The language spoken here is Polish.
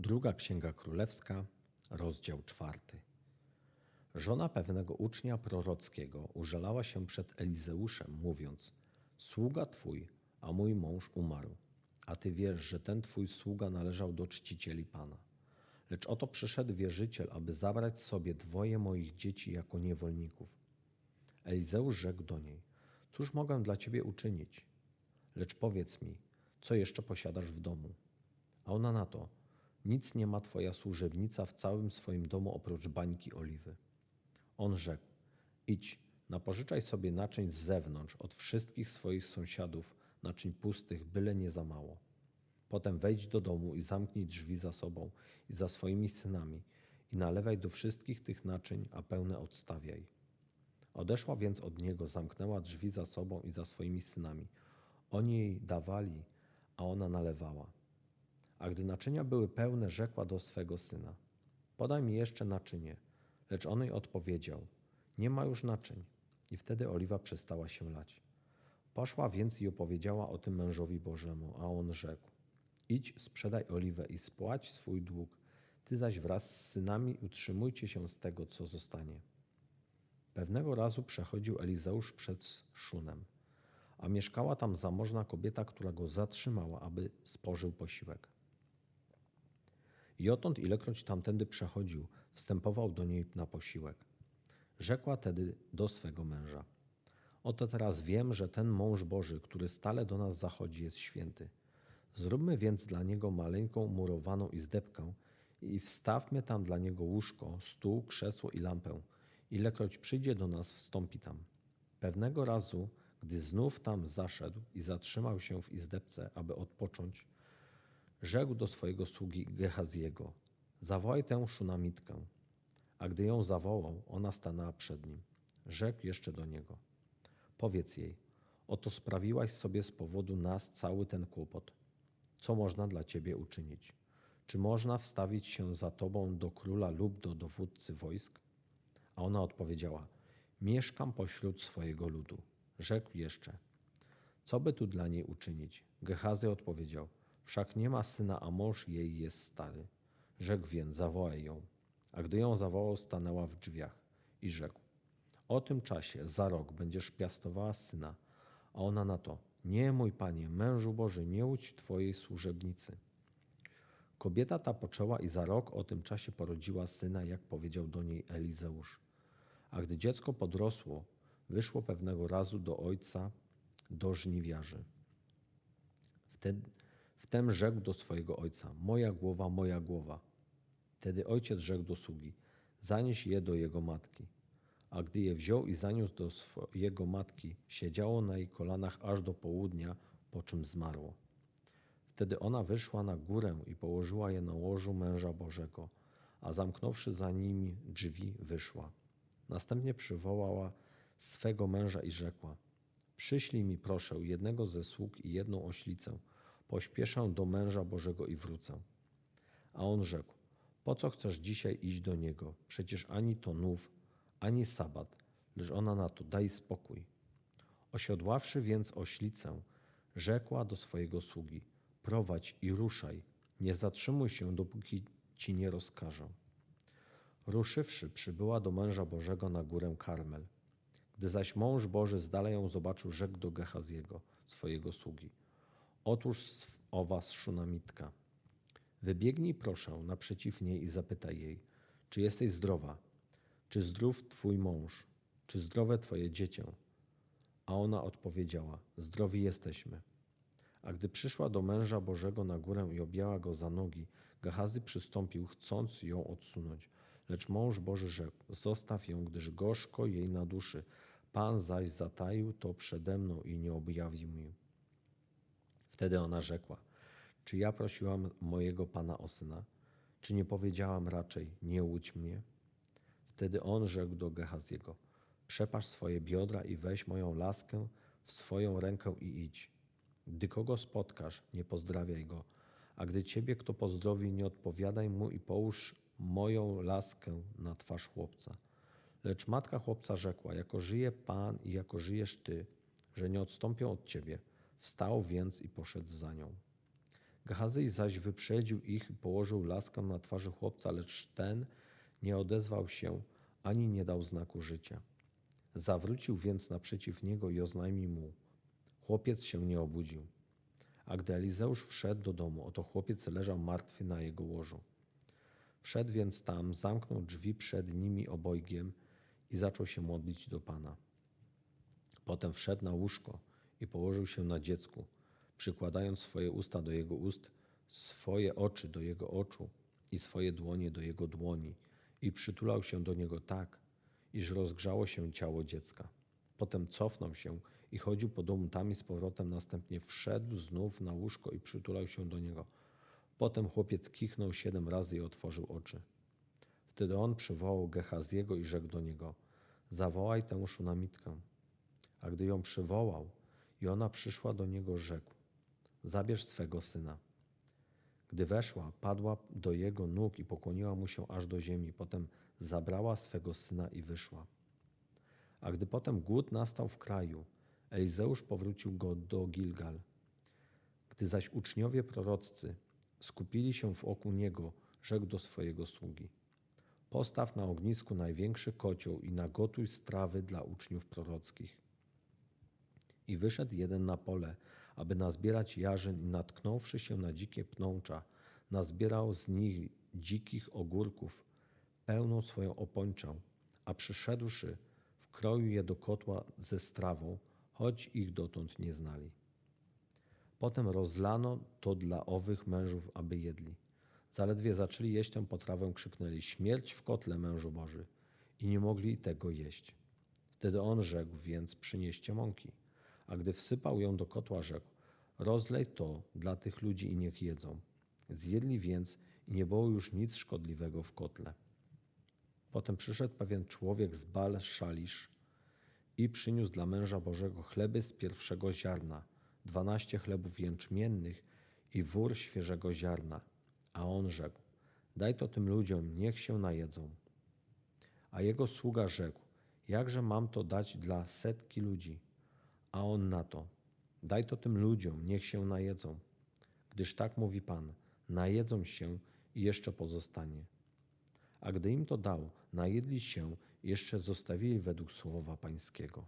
Druga Księga Królewska, rozdział czwarty. Żona pewnego ucznia prorockiego użalała się przed Elizeuszem, mówiąc: Sługa twój, a mój mąż umarł, a ty wiesz, że ten twój sługa należał do czcicieli Pana. Lecz oto przyszedł wierzyciel, aby zabrać sobie dwoje moich dzieci jako niewolników. Elizeusz rzekł do niej: Cóż mogę dla ciebie uczynić? Lecz powiedz mi, co jeszcze posiadasz w domu? A ona na to: Nic nie ma twoja służebnica w całym swoim domu oprócz bańki oliwy. On rzekł: Idź, napożyczaj sobie naczyń z zewnątrz od wszystkich swoich sąsiadów, naczyń pustych, byle nie za mało. Potem wejdź do domu i zamknij drzwi za sobą i za swoimi synami i nalewaj do wszystkich tych naczyń, a pełne odstawiaj. Odeszła więc od niego, zamknęła drzwi za sobą i za swoimi synami. Oni jej dawali, a ona nalewała. A gdy naczynia były pełne, rzekła do swego syna: Podaj mi jeszcze naczynie. Lecz on jej odpowiedział: Nie ma już naczyń. I wtedy oliwa przestała się lać. Poszła więc i opowiedziała o tym mężowi Bożemu, a on rzekł: Idź, sprzedaj oliwę i spłać swój dług. Ty zaś wraz z synami utrzymujcie się z tego, co zostanie. Pewnego razu przechodził Elizeusz przed Szunem, a mieszkała tam zamożna kobieta, która go zatrzymała, aby spożył posiłek. I odtąd, ilekroć tamtędy przechodził, wstępował do niej na posiłek. Rzekła tedy do swego męża: Oto teraz wiem, że ten mąż Boży, który stale do nas zachodzi, jest święty. Zróbmy więc dla niego maleńką murowaną izdebkę i wstawmy tam dla niego łóżko, stół, krzesło i lampę. Ilekroć przyjdzie do nas, wstąpi tam. Pewnego razu, gdy znów tam zaszedł i zatrzymał się w izdebce, aby odpocząć, rzekł do swojego sługi Gehaziego: Zawołaj tę szunamitkę. A gdy ją zawołał, ona stanęła przed nim. Rzekł jeszcze do niego: Powiedz jej: Oto sprawiłaś sobie z powodu nas cały ten kłopot. Co można dla ciebie uczynić? Czy można wstawić się za tobą do króla lub do dowódcy wojsk? A ona odpowiedziała: Mieszkam pośród swojego ludu. Rzekł jeszcze: Co by tu dla niej uczynić? Gehazy odpowiedział: Wszak nie ma syna, a mąż jej jest stary. Rzekł więc: Zawołaj ją. A gdy ją zawołał, stanęła w drzwiach i rzekł: O tym czasie, za rok, będziesz piastowała syna. A ona na to: Nie, mój panie, mężu Boży, nie łudź twojej służebnicy. Kobieta ta poczęła i za rok o tym czasie porodziła syna, jak powiedział do niej Elizeusz. A gdy dziecko podrosło, wyszło pewnego razu do ojca, do żniwiarzy. Wtedy, wtem rzekł do swojego ojca: Moja głowa, moja głowa. Wtedy ojciec rzekł do sługi: Zanieś je do jego matki. A gdy je wziął i zaniósł do swojego matki, siedziało na jej kolanach aż do południa, po czym zmarło. Wtedy ona wyszła na górę i położyła je na łożu męża Bożego, a zamknąwszy za nimi drzwi, wyszła. Następnie przywołała swego męża i rzekła: Przyślij mi proszę jednego ze sług i jedną oślicę. Pośpieszę do męża Bożego i wrócę. A on rzekł: Po co chcesz dzisiaj iść do niego? Przecież ani to nów, ani sabat. Lecz ona na to: Daj spokój. Osiodławszy więc oślicę, rzekła do swojego sługi: Prowadź i ruszaj, nie zatrzymuj się, dopóki ci nie rozkażę. Ruszywszy, przybyła do męża Bożego na górę Karmel. Gdy zaś mąż Boży z dala ją zobaczył, rzekł do Gehaziego, swojego sługi: Otóż o was szunamitka. Wybiegnij proszę naprzeciw niej i zapytaj jej, czy jesteś zdrowa, czy zdrów twój mąż, czy zdrowe twoje dziecię. A ona odpowiedziała, zdrowi jesteśmy. A gdy przyszła do męża Bożego na górę i objęła go za nogi, Gehazy przystąpił, chcąc ją odsunąć. Lecz mąż Boży rzekł, zostaw ją, gdyż gorzko jej na duszy. Pan zaś zataił to przede mną i nie objawił mi. Wtedy ona rzekła, czy ja prosiłam mojego Pana o syna? Czy nie powiedziałam raczej, nie łudź mnie? Wtedy on rzekł do Gehaziego, przepasz swoje biodra i weź moją laskę w swoją rękę i idź. Gdy kogo spotkasz, nie pozdrawiaj go, a gdy ciebie kto pozdrowi, nie odpowiadaj mu i połóż moją laskę na twarz chłopca. Lecz matka chłopca rzekła, jako żyje Pan i jako żyjesz Ty, że nie odstąpią od Ciebie. Wstał więc i poszedł za nią. Gehazi zaś wyprzedził ich i położył laskę na twarzy chłopca, lecz ten nie odezwał się ani nie dał znaku życia. Zawrócił więc naprzeciw niego i oznajmił mu. Chłopiec się nie obudził. A gdy Elizeusz wszedł do domu, oto chłopiec leżał martwy na jego łożu. Wszedł więc tam, zamknął drzwi przed nimi obojgiem i zaczął się modlić do Pana. Potem wszedł na łóżko i położył się na dziecku, przykładając swoje usta do jego ust, swoje oczy do jego oczu i swoje dłonie do jego dłoni i przytulał się do niego tak, iż rozgrzało się ciało dziecka. Potem cofnął się i chodził po domu tam i z powrotem, następnie wszedł znów na łóżko i przytulał się do niego. Potem chłopiec kichnął siedem razy i otworzył oczy. Wtedy on przywołał Gehaziego i rzekł do niego: Zawołaj tę szunamitkę. A gdy ją przywołał i ona przyszła do niego, rzekł: Zabierz swego syna. Gdy weszła, padła do jego nóg i pokłoniła mu się aż do ziemi. Potem zabrała swego syna i wyszła. A gdy potem głód nastał w kraju, Elizeusz powrócił go do Gilgal. Gdy zaś uczniowie proroccy skupili się wokół niego, rzekł do swojego sługi: Postaw na ognisku największy kocioł i nagotuj strawy dla uczniów prorockich. I wyszedł jeden na pole, aby nazbierać jarzyn i natknąwszy się na dzikie pnącza, nazbierał z nich dzikich ogórków, pełną swoją opończę, a przyszedłszy, wkroił je do kotła ze strawą, choć ich dotąd nie znali. Potem rozlano to dla owych mężów, aby jedli. Zaledwie zaczęli jeść tę potrawę, krzyknęli śmierć w kotle mężu Boży i nie mogli tego jeść. Wtedy on rzekł, więc przynieście mąki. A gdy wsypał ją do kotła, rzekł, rozlej to dla tych ludzi i niech jedzą. Zjedli więc i nie było już nic szkodliwego w kotle. Potem przyszedł pewien człowiek z Bal Szalisz i przyniósł dla męża Bożego chleby z pierwszego ziarna, dwanaście chlebów jęczmiennych i wór świeżego ziarna. A on rzekł, daj to tym ludziom, niech się najedzą. A jego sługa rzekł, jakże mam to dać dla setki ludzi? A on na to, daj to tym ludziom, niech się najedzą. Gdyż tak mówi Pan, najedzą się i jeszcze pozostanie. A gdy im to dał, najedli się i jeszcze zostawili według słowa Pańskiego.